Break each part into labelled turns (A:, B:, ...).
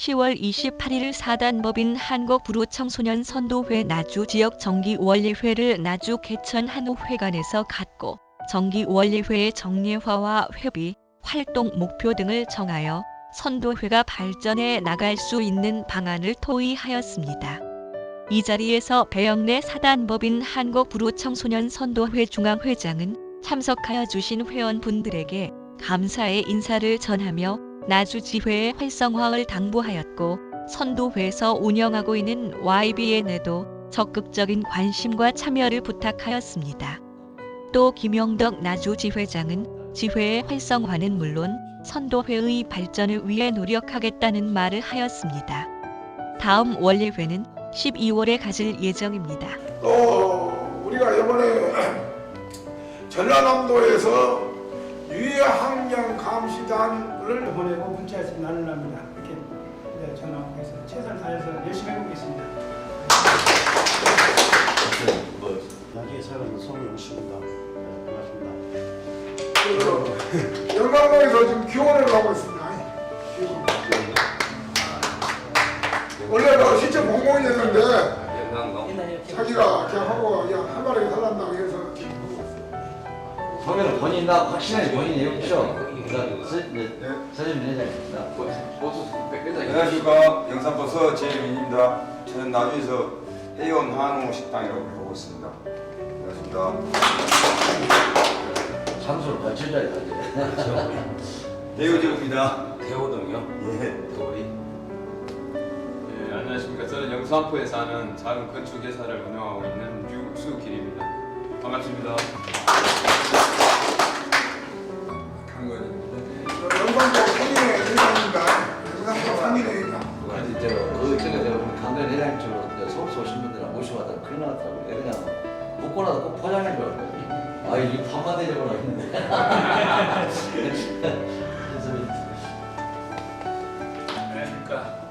A: 10월 28일 사단법인 한국부로청소년 선도회 나주 지역 정기원리회를 나주 개천 한옥회관에서 갖고 정기원리회의 정례화와 회비, 활동 목표 등을 정하여 선도회가 발전해 나갈 수 있는 방안을 토의하였습니다. 이 자리에서 배영래 사단법인 한국부로청소년 선도회 중앙회장은 참석하여 주신 회원분들에게 감사의 인사를 전하며 나주지회의 활성화를 당부하였고 선도회에서 운영하고 있는 YBN에도 적극적인 관심과 참여를 부탁하였습니다. 또 김영덕 나주지회장은 지회의 활성화는 물론 선도회의 발전을 위해 노력하겠다는 말을 하였습니다. 다음 원래회는 12월에 가질 예정입니다.
B: 또 우리가 이번에 전라남도에서 유해환경 감시단을
C: 꼭 문자에서 나누랍니다. 이렇게 네, 전화해서 최선을 다해서 열심히 해보겠습니다.
D: 뭐 나중에 살아서 송영수입니다. 네, 반갑습니다.
B: 그 영광동에서 지금 기원을 하고 있습니다. 기원. 원래 그 시청 공무원이었는데
E: 영광동
B: 자기가 그냥 하고 그냥 한 마리 살란다고 해서
F: 소개는 본인나 확실하게 본인이 없죠. 그다음 서진 회장입니다.
E: 보수 백대장
G: 안녕하십니까 영산버스 제일민입니다. 저는 나주에서 해영 한우 식당이라고 하고 있습니다. 반갑습니다.
F: 장소를 받쳐줘야 돼.
G: 대우지구입니다.
E: 대호동이요.
G: 예.
E: 대호리. 예, 안녕하십니까. 저는 영수안포에 사는 작은 건축 회사를 운영하고 있는 유수길입니다. 반갑습니다.
F: 전에 강변 서울서 오신 분들 큰일 났다고 그냥 꼭 포장해 줘. 아 되려고 했는데.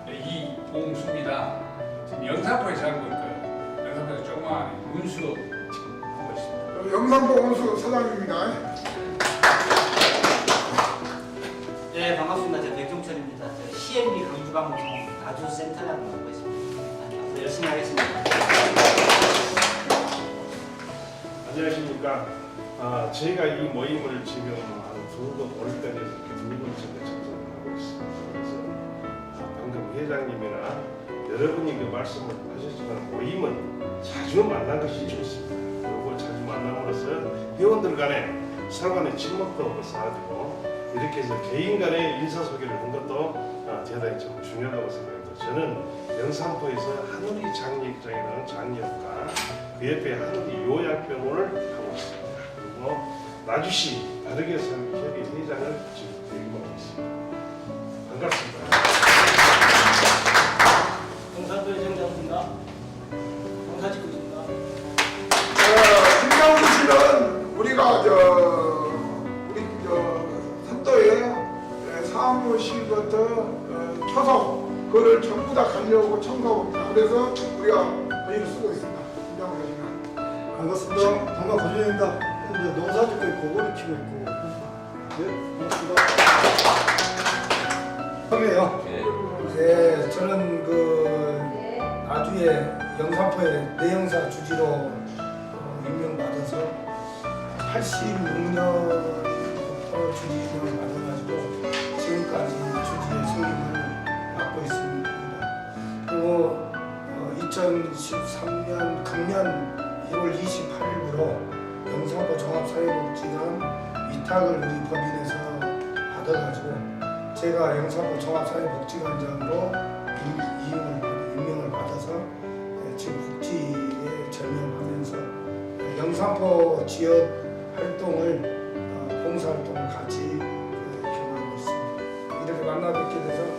H: 이봉수입니다. 지금 살고 있고요. 하고 있습니다.
B: 영산포 온수 사장입니다.
I: 강주방송 나주센터라고 하고 있습니다. 앞으로 열심히 하겠습니다.
D: 안녕하십니까. 아, 저희가 이 모임을 지금 한두번 올때까지 두번 정도 참석을 하고 있습니다. 아, 방금 회장님이나 여러분이 그 말씀을 하셨지만 모임은 자주 만난 것이 좋습니다. 그리고 자주 만남으로써 회원들 간에 간의 친목도 쌓아지고 이렇게 해서 개인 간의 인사소개를 한 것도 아, 대단히 좀 중요하다고 생각합니다. 저는 영산포에서 하늘이 장례장이라는 장례학과 그 옆에 하늘이 요양병원을 하고 있습니다. 그리고 나주시 바르게 살기 협의 회장을 지금 역임하고 있습니다. 반갑습니다.
I: 동산도의 정장입니다. 동사직구입니다.
B: 어, 김명수 씨는 우리가 저 사무실부터 어, 초소 그걸 전부 다 가려고 청구하고 있다. 그래서 우리가 메일을 쓰고 있습니다. 김명수 씨는.
C: 반갑습니다. 반갑 고준입니다. 현재 농사 짓고 있고 오리 키고 있고. 네, 반갑습니다. 성이에요. 네, 저는 그 나주에 영산포에 내영사 주지로 어, 임명받아서 86년부터 주지를 받아가지고 지금까지 주지의 승인을 받고 있습니다. 그리고 어, 2013년 금년 1월 28일부로 영산포 종합사회복지관 위탁을 우리 법인에서 받아가지고 제가 영산포 종합사회복지관장으로 임- 임명을, 받- 임명을 받아서 예, 지금 복지에 전념하면서 예, 영산포 지역 활동을 어, 봉사활동을 같이 만나 뵙게 돼서.